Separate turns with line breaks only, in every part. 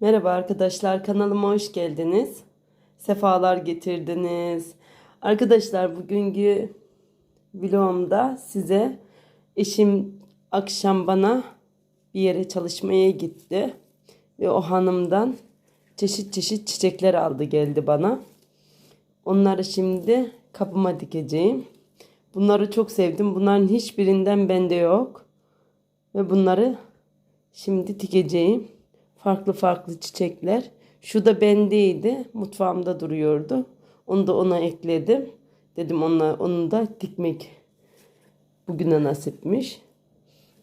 Merhaba arkadaşlar kanalıma hoş geldiniz. Sefalar getirdiniz. Arkadaşlar bugünkü vlogumda size eşim akşam bana bir yere çalışmaya gitti. Ve o hanımdan çeşit çeşit çiçekler aldı geldi bana. Onları şimdi kapıma dikeceğim. Bunları çok sevdim. Bunların hiçbirinden bende yok. Ve bunları şimdi dikeceğim. Farklı farklı çiçekler. Şu da bendeydi. Mutfağımda duruyordu. Onu da ona ekledim. Dedim ona, onu da dikmek bugüne nasipmiş.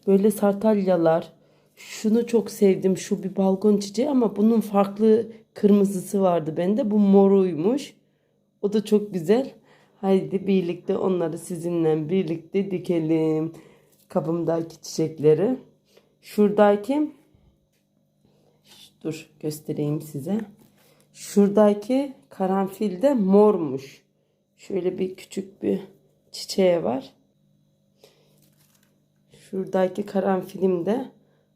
Böyle sartalyalar. Şunu çok sevdim. Şu bir balkon çiçeği ama bunun farklı kırmızısı vardı bende. Bu moruymuş. O da çok güzel. Haydi birlikte onları sizinle birlikte dikelim. Kabımdaki çiçekleri. Şuradaki dur göstereyim size. Şuradaki karanfil de mormuş. Şöyle bir küçük bir çiçeği var. Şuradaki karanfilim de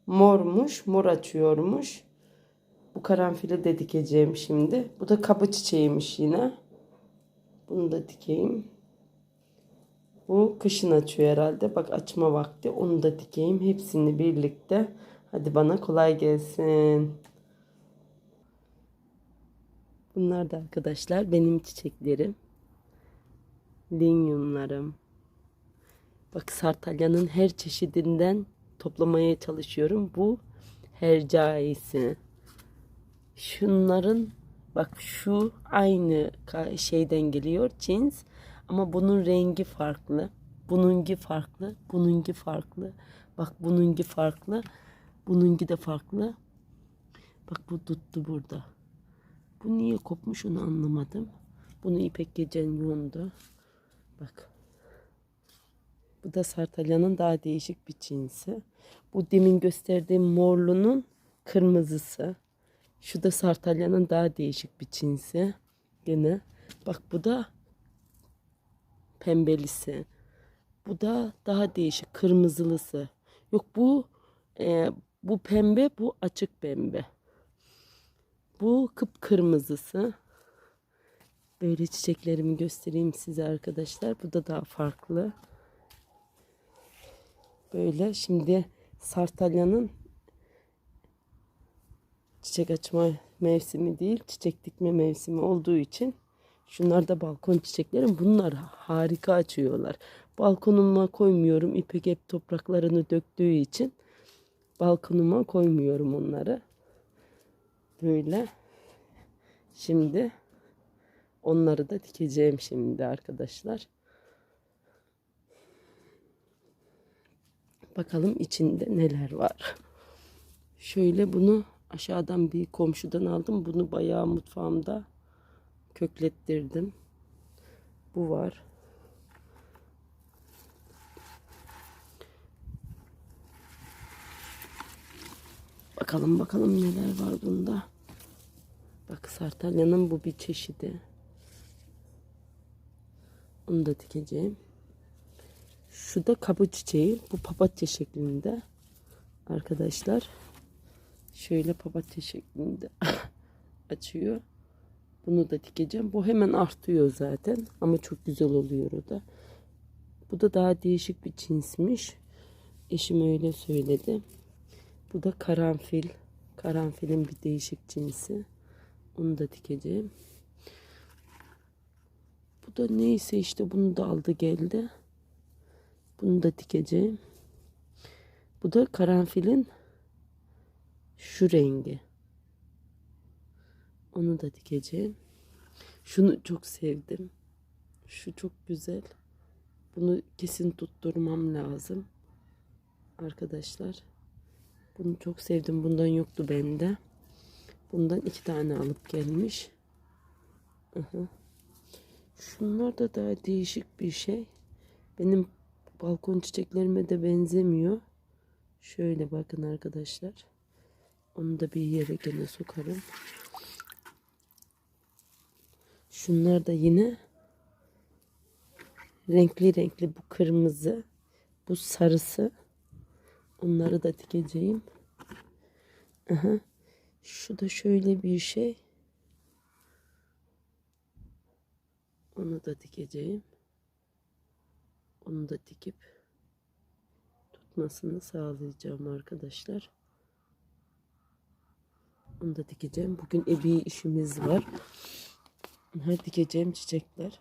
mormuş. Mor açıyormuş. Bu karanfili de dikeceğim şimdi. Bu da kapı çiçeğiymiş yine. Bunu da dikeyim. Bu kışın açıyor herhalde. Bak açma vakti. Onu da dikeyim. Hepsini birlikte. Hadi bana kolay gelsin. Bunlar da arkadaşlar benim çiçeklerim. Linyumlarım. Bak sartalyanın her çeşidinden toplamaya çalışıyorum. Bu hercaisi. Şunların bak şu aynı şeyden geliyor cins ama bunun rengi farklı. Bununki farklı, bununki farklı. Bak bununki farklı, bununki de farklı. Bak bu tuttu burada. Bu niye kopmuş onu anlamadım. Bunu ipek gecen yondu. Bak. Bu da sartalyanın daha değişik bir cinsi. Bu demin gösterdiğim morlunun kırmızısı. Şu da sartalyanın daha değişik bir cinsi. Gene. Bak bu da pembelisi. Bu da daha değişik kırmızılısı. Yok bu e, bu pembe bu açık pembe. Bu kıpkırmızısı. Böyle çiçeklerimi göstereyim size arkadaşlar. Bu da daha farklı. Böyle şimdi sartalyanın çiçek açma mevsimi değil, çiçek dikme mevsimi olduğu için şunlar da balkon çiçeklerim. Bunlar harika açıyorlar. Balkonuma koymuyorum. İpek hep topraklarını döktüğü için balkonuma koymuyorum onları. Böyle. Şimdi onları da dikeceğim şimdi arkadaşlar. Bakalım içinde neler var. Şöyle bunu aşağıdan bir komşudan aldım. Bunu bayağı mutfağımda köklettirdim. Bu var. Bakalım bakalım neler var bunda. Bak sartalyanın bu bir çeşidi. Onu da dikeceğim. Şu da kapı çiçeği. Bu papatya şeklinde. Arkadaşlar. Şöyle papatya şeklinde açıyor. Bunu da dikeceğim. Bu hemen artıyor zaten. Ama çok güzel oluyor o da. Bu da daha değişik bir cinsmiş. Eşim öyle söyledi. Bu da karanfil. Karanfilin bir değişik cinsi. Onu da dikeceğim. Bu da neyse işte bunu da aldı geldi. Bunu da dikeceğim. Bu da karanfilin şu rengi. Onu da dikeceğim. Şunu çok sevdim. Şu çok güzel. Bunu kesin tutturmam lazım. Arkadaşlar. Bunu çok sevdim. Bundan yoktu bende. Bundan iki tane alıp gelmiş. Şunlar da daha değişik bir şey. Benim balkon çiçeklerime de benzemiyor. Şöyle bakın arkadaşlar. Onu da bir yere gene sokarım. Şunlar da yine renkli renkli bu kırmızı, bu sarısı. Onları da dikeceğim. Aha. Şu da şöyle bir şey. Onu da dikeceğim. Onu da dikip tutmasını sağlayacağım arkadaşlar. Onu da dikeceğim. Bugün ebi işimiz var. Her dikeceğim çiçekler.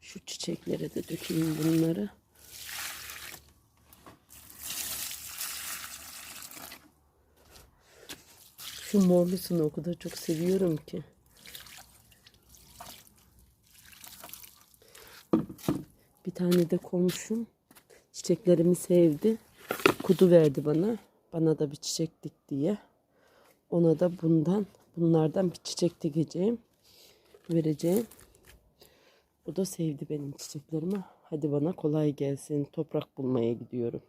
Şu çiçeklere de dökeyim bunları. Şu morlusunu o kadar çok seviyorum ki. Bir tane de komşum çiçeklerimi sevdi. Kudu verdi bana. Bana da bir çiçek dik diye. Ona da bundan, bunlardan bir çiçek dikeceğim. Vereceğim. O da sevdi benim çiçeklerimi. Hadi bana kolay gelsin. Toprak bulmaya gidiyorum.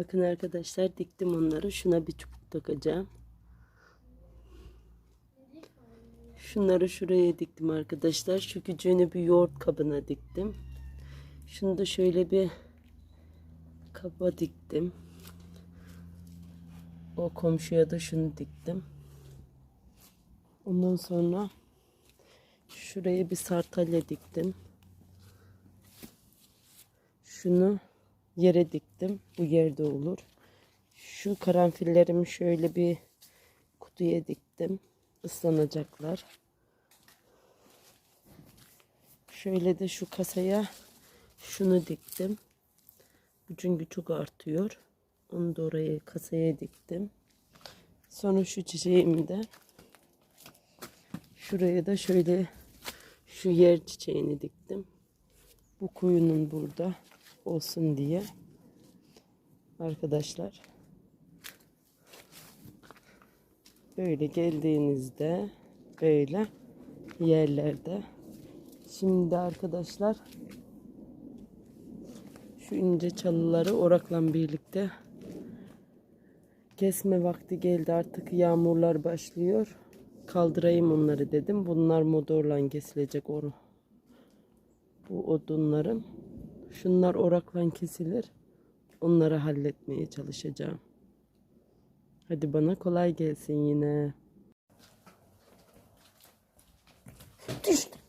Bakın arkadaşlar diktim onları. Şuna bir çubuk takacağım. Şunları şuraya diktim arkadaşlar. Şu küçüğünü bir yoğurt kabına diktim. Şunu da şöyle bir kaba diktim. O komşuya da şunu diktim. Ondan sonra şuraya bir sartalya diktim. Şunu yere diktim. Bu yerde olur. Şu karanfillerimi şöyle bir kutuya diktim. Islanacaklar. Şöyle de şu kasaya şunu diktim. Bu çünkü çok artıyor. Onu da oraya kasaya diktim. Sonra şu çiçeğimi de şuraya da şöyle şu yer çiçeğini diktim. Bu kuyunun burada olsun diye. Arkadaşlar. Böyle geldiğinizde böyle yerlerde. Şimdi arkadaşlar şu ince çalıları orakla birlikte kesme vakti geldi. Artık yağmurlar başlıyor. Kaldırayım onları dedim. Bunlar motorla kesilecek onu. Bu odunlarım. Şunlar orakla kesilir. Onları halletmeye çalışacağım. Hadi bana kolay gelsin yine. Düştü.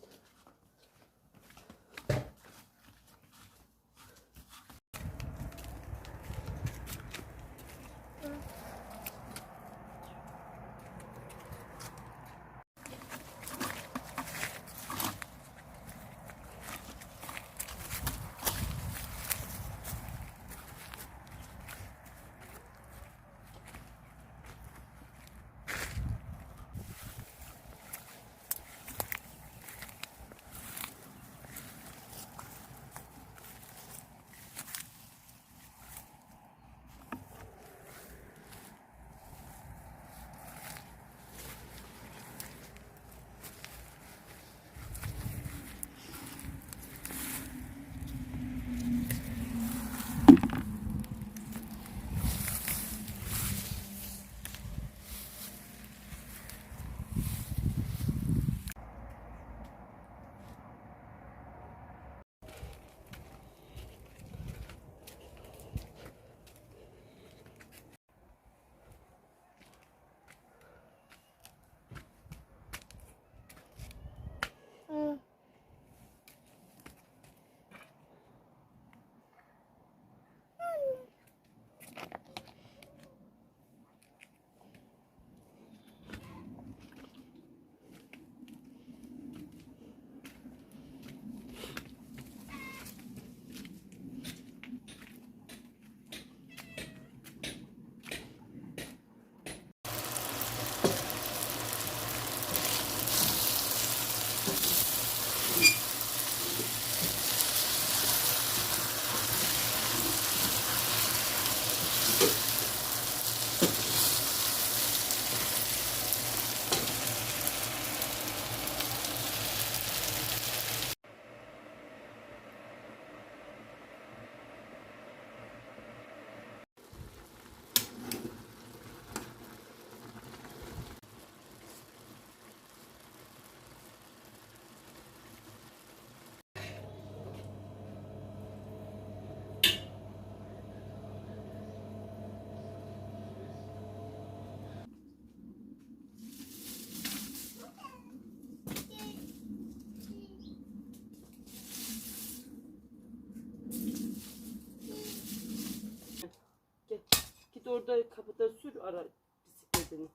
Orada kapıda sür ara bisikletini.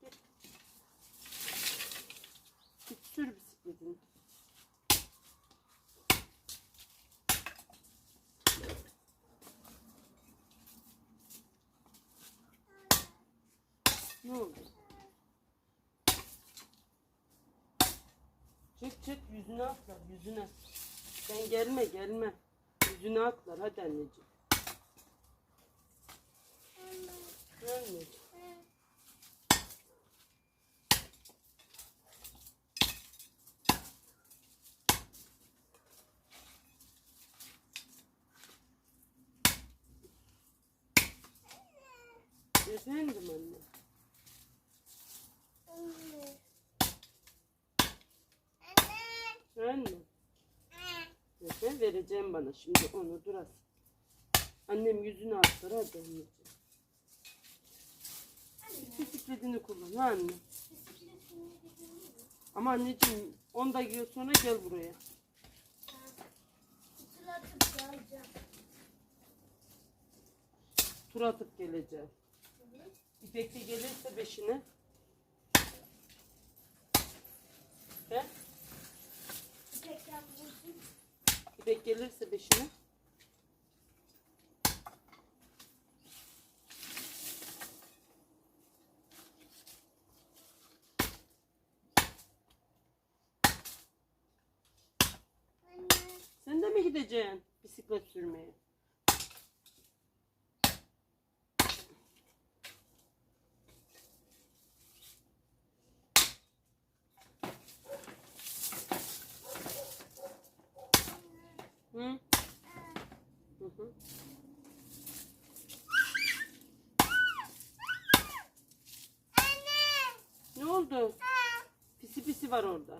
Git. Git sür bisikletini. Ne oldu? Çık çık yüzüne atlar yüzüne. Sen gelme gelme. Yüzüne atlar hadi anneciğim. Anneciğim. Efendim anne. Anne. Efe vereceğim bana şimdi onu dur az. Annem yüzünü atlar hadi anneciğim. Bisikletini kullan ha anne. Ama anneciğim 10 dakika sonra gel buraya. Tur atıp geleceğim. İpek de gelirse beşine. He? İpek gelirse beşine.
Anne.
Sen de mi gideceksin bisiklet sürmeye? Hı? Hı hı. Ne oldu? Pisi pisi var orada.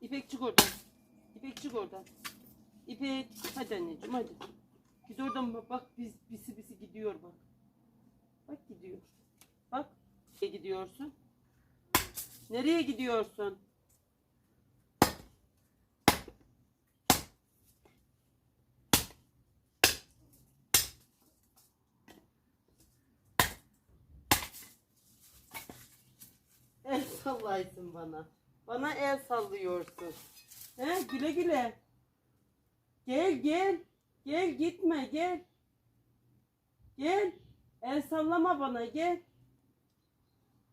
İpek çık oradan. İpek çık oradan. İpek hadi anneciğim hadi. Git oradan bak, bak biz bisi bisi gidiyor bak. Bak gidiyor. Bak. Nereye gidiyorsun? Nereye gidiyorsun? El sallaysın bana. Bana el sallıyorsun. He güle güle. Gel gel. Gel gitme gel. Gel. El sallama bana gel.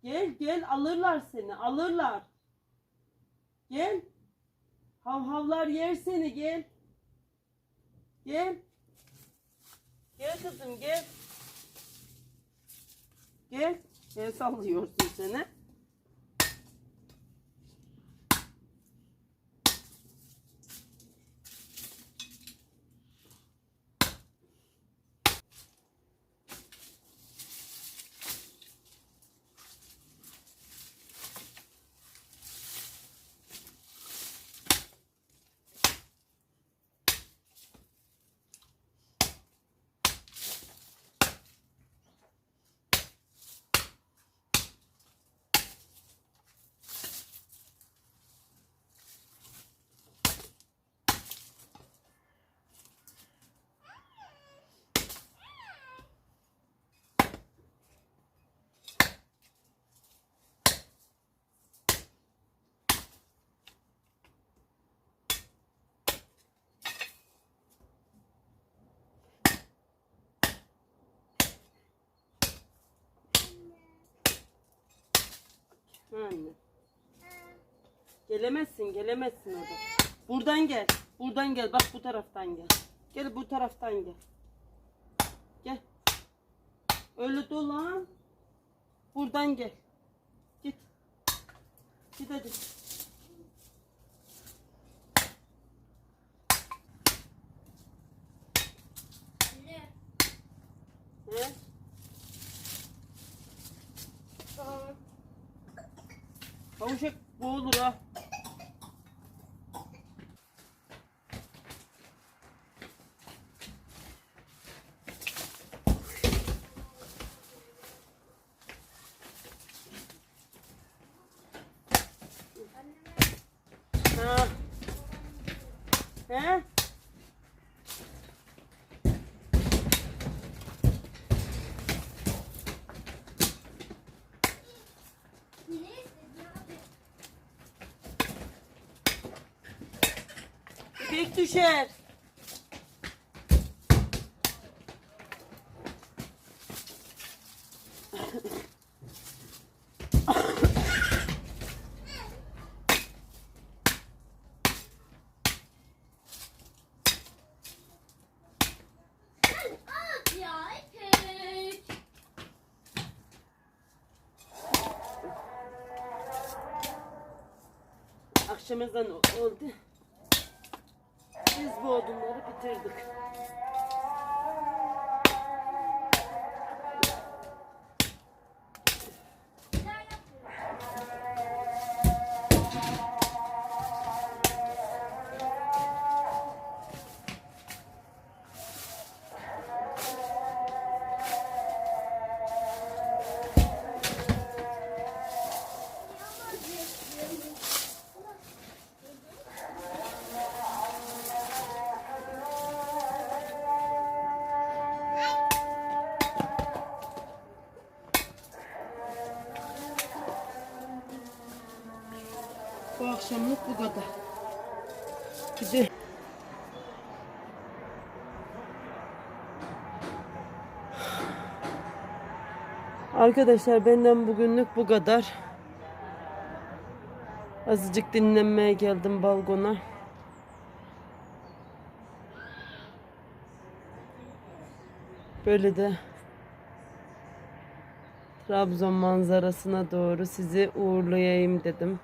Gel gel alırlar seni alırlar. Gel. Havhavlar yer seni gel. Gel. Gel kızım gel. Gel. El sallıyorsun seni. Anne. Gelemezsin, gelemezsin orada. Buradan gel. Buradan gel. Bak bu taraftan gel. Gel bu taraftan gel. Gel. Öyle dolan. Buradan gel. Git. Git hadi. Bu olur ha. Ha.
Ha?
İpek düşer.
At ya İpek.
Akşam ezanı oldu. Odunları bitirdik. Bir de Arkadaşlar benden bugünlük bu kadar. Azıcık dinlenmeye geldim balkona. Böyle de Trabzon manzarasına doğru sizi uğurlayayım dedim.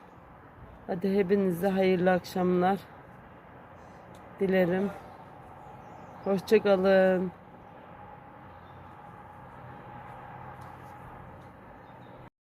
Hadi hepinize hayırlı akşamlar dilerim. Hoşçakalın.